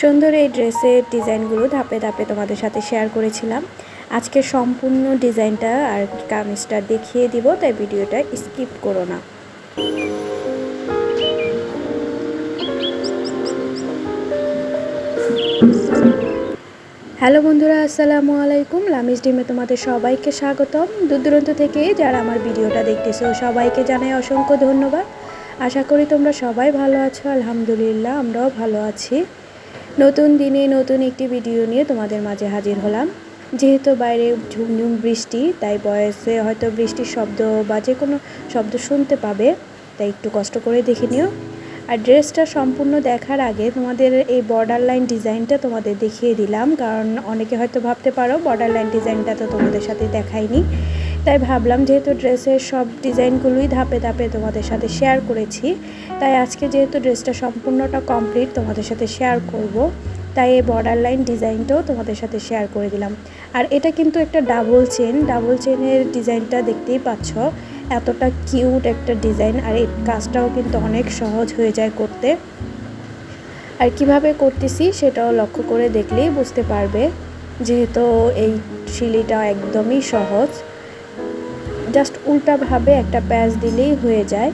সুন্দর এই ড্রেসের ডিজাইনগুলো ধাপে ধাপে তোমাদের সাথে শেয়ার করেছিলাম। আজকে সম্পূর্ণ ডিজাইনটা আর কামিজটা দেখিয়ে দিব, তাই ভিডিওটা স্কিপ করো না। হ্যালো বন্ধুরা, আসসালামু আলাইকুম। লামিজ ডিমে তোমাদের সবাইকে স্বাগতম। দূর দূরান্ত থেকে যারা আমার ভিডিওটা দেখতেছো, সবাইকে জানাই অসংখ্য ধন্যবাদ। আশা করি তোমরা সবাই ভালো আছো। আলহামদুলিল্লাহ, আমরাও ভালো আছি। নতুন দিনে নতুন একটি ভিডিও নিয়ে তোমাদের মাঝে হাজির হলাম। যেহেতু বাইরে ঝুমঝুম বৃষ্টি, তাই বয়সে হয়তো বৃষ্টির শব্দ বা যে কোনো শব্দ শুনতে পাবে, তাই একটু কষ্ট করে দেখে নিও। আর ড্রেসটা সম্পূর্ণ দেখার আগে তোমাদের এই বর্ডার লাইন ডিজাইনটা তোমাদের দেখিয়ে দিলাম, কারণ অনেকে হয়তো ভাবতে পারো বর্ডার লাইন ডিজাইনটা তো তোমাদের সাথে দেখাইনি তাই ভাবলাম যেহেতু ড্রেসের সব ডিজাইনগুলোই ধাপে ধাপে তোমাদের সাথে শেয়ার করেছি, তাই আজকে যেহেতু ড্রেসটা সম্পূর্ণটা কমপ্লিট তোমাদের সাথে শেয়ার করব, তাই এই বর্ডার লাইন ডিজাইনটাও তোমাদের সাথে শেয়ার করে দিলাম। আর এটা কিন্তু একটা ডাবল চেন ডাবল চেনের ডিজাইনটা দেখতেই পাচ্ছ, এতটা কিউট একটা ডিজাইন আর এই কাজটাও কিন্তু অনেক সহজ হয়ে যায় করতে। আর কীভাবে করতেছি সেটাও লক্ষ্য করে দেখলেই বুঝতে পারবে, যেহেতু এই শিলিটা একদমই সহজ। জাস্ট উল্টাভাবে একটা প্যাচ দিলেই হয়ে যায়।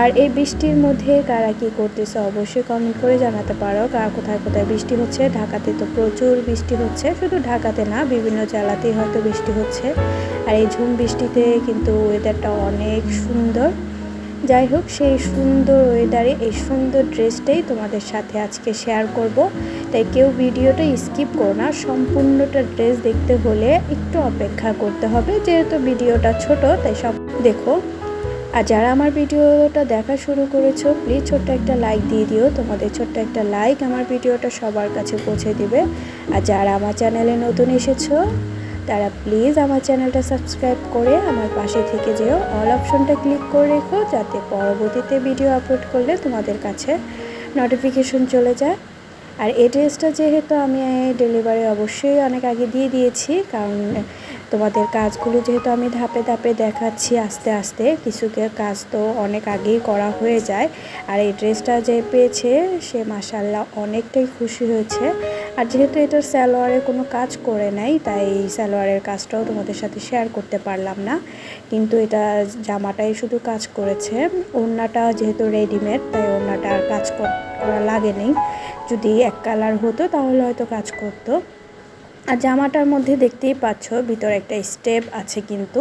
আর এই বৃষ্টির মধ্যে কারা কী করতেছে অবশ্যই কমেন্ট করে জানাতে পারো। কারা কোথায় কোথায় বৃষ্টি হচ্ছে? ঢাকাতে তো প্রচুর বৃষ্টি হচ্ছে। শুধু ঢাকাতে না, বিভিন্ন জেলাতেই হয়তো বৃষ্টি হচ্ছে। আর এই ঝুম বৃষ্টিতে কিন্তু ওয়েদারটা অনেক সুন্দর। যাই হোক, সেই সুন্দর ওয়েদারে এই সুন্দর ড্রেসটাই তোমাদের সাথে আজকে শেয়ার করব। তাই কেউ ভিডিওটা স্কিপ করো না, সম্পূর্ণটা ড্রেস দেখতে হলে একটু অপেক্ষা করতে হবে। যেহেতু ভিডিওটা ছোট, তাই সব দেখো। আর যারা আমার ভিডিওটা দেখা শুরু করেছ প্লিজ ছোট্ট একটা লাইক দিয়ে দিও। তোমাদের ছোট্ট একটা লাইক আমার ভিডিওটা সবার কাছে পৌঁছে দিবে। আর যারা আমার চ্যানেলে নতুন এসেছ তারা প্লিজ আমার চ্যানেলটা সাবস্ক্রাইব করে আমার পাশে থেকে যেও। অল অপশনটা ক্লিক করে রেখো যাতে পরবর্তীতে ভিডিও আপলোড করলে তোমাদের কাছে নোটিফিকেশন চলে যায়। আর এই ড্রেসটা যেহেতু আমি ডেলিভারি অবশ্যই অনেক আগে দিয়ে দিয়েছি, কারণ তোমাদের কাজগুলো যেহেতু আমি ধাপে ধাপে দেখাচ্ছি আস্তে আস্তে, কিছু কাজ তো অনেক আগেই করা হয়ে যায়। আর এই ড্রেসটা যে পেয়েছে সে মাসাল্লাহ অনেকটাই খুশি হয়েছে। আর যেহেতু এটার স্যালোয়ারে কোনো কাজ করে নাই, তাই স্যালোয়ারের কাজটাও তোমাদের সাথে শেয়ার করতে পারলাম না। কিন্তু এটা জামাটাই শুধু কাজ করেছে। ওড়নাটা যেহেতু রেডিমেড তাই ওড়নাটা আর কাজ করা লাগেনি যদি এক কালার হতো তাহলে হয়তো কাজ করতো। আর জামাটার মধ্যে দেখতেই পাচ্ছ ভিতরে একটা স্টেপ আছে কিন্তু।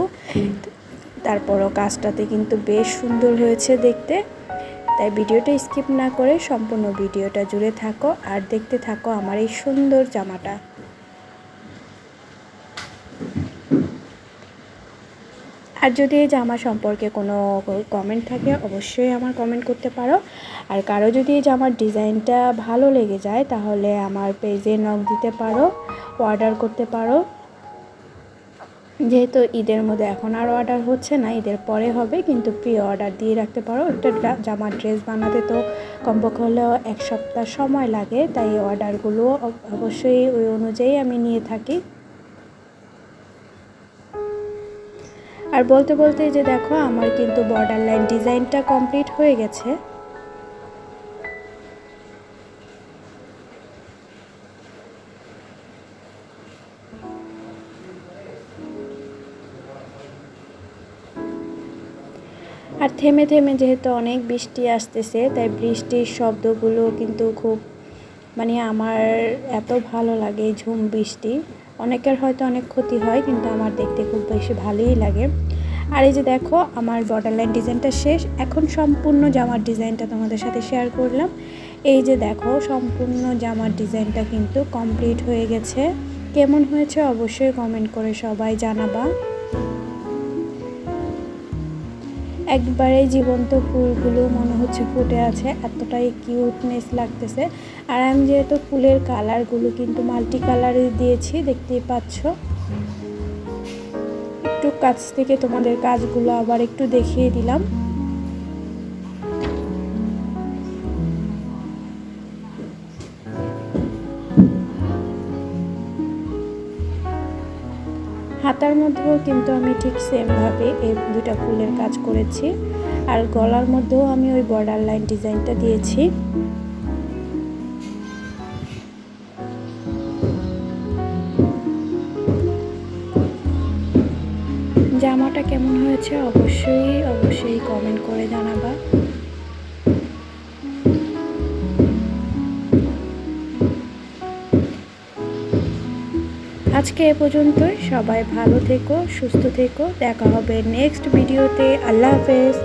তারপরও কাজটাতে কিন্তু বেশ সুন্দর হয়েছে দেখতে। তাই ভিডিওটা স্কিপ না করে সম্পূর্ণ ভিডিওটা জুড়ে থাকো আর দেখতে থাকো আমার এই সুন্দর জামাটা। আর যদি এই জামা সম্পর্কে কোনো কমেন্ট থাকে, অবশ্যই আমার কমেন্ট করতে পারো। আর কারও যদি এই জামার ডিজাইনটা ভালো লেগে যায়, তাহলে আমার পেজে নক দিতে পারো অর্ডার করতে পারো। যেহেতু ঈদের মধ্যে এখন আর অর্ডার হচ্ছে না, ঈদের পরে হবে, কিন্তু প্রি অর্ডার দিয়ে রাখতে পারো। একটা জামার ড্রেস বানাতে তো কমপক্ষে হলেও এক সপ্তাহ সময় লাগে, তাই অর্ডারগুলো অবশ্যই ওই অনুযায়ী আমি নিয়ে থাকি। আর বলতে বলতে যে দেখো, আমার কিন্তু বর্ডার লাইন ডিজাইনটা কমপ্লিট হয়ে গেছে। আর থেমে থেমে যেহেতু অনেক বৃষ্টি আসতেছে, তাই বৃষ্টির শব্দগুলো কিন্তু খুব মানে আমার এত ভালো লাগে ঝুম বৃষ্টি। অনেকের হয়তো অনেক ক্ষতি হয়, কিন্তু আমার দেখতে খুব বেশি ভালোই লাগে। আর এই যে দেখো, আমার বর্ডার লাইন ডিজাইনটা শেষ। এখন সম্পূর্ণ জামার ডিজাইনটা তোমাদের সাথে শেয়ার করলাম। এই যে দেখো, সম্পূর্ণ জামার ডিজাইনটা কিন্তু কমপ্লিট হয়ে গেছে। কেমন হয়েছে অবশ্যই কমেন্ট করে সবাই জানাবা। একবারে জীবন্ত ফুলগুলো মনে হচ্ছে ফুটে আছে, এতটাই কিউটনেস লাগতেছে। আর আমি যেহেতু ফুলের কালারগুলো কিন্তু মাল্টি কালারে দিয়েছি, দেখতেই পাচ্ছ। একটু কাছ থেকে তোমাদের কাজগুলো আবার একটু দেখিয়ে দিলাম। হাতার মধ্যেও কিন্তু আমি ঠিক সেমভাবে এই দুটা ফুলের কাজ করেছি। আর গলার মধ্যেও আমি ওই বর্ডার লাইন ডিজাইনটা দিয়েছি। জামাটা কেমন হয়েছে অবশ্যই অবশ্যই কমেন্ট করে জানাবা। আজকে এ পর্যন্তই। সবাই ভালো থেকো সুস্থ থেকো। দেখা হবে নেক্সট ভিডিওতে আল্লাহ হাফেজ।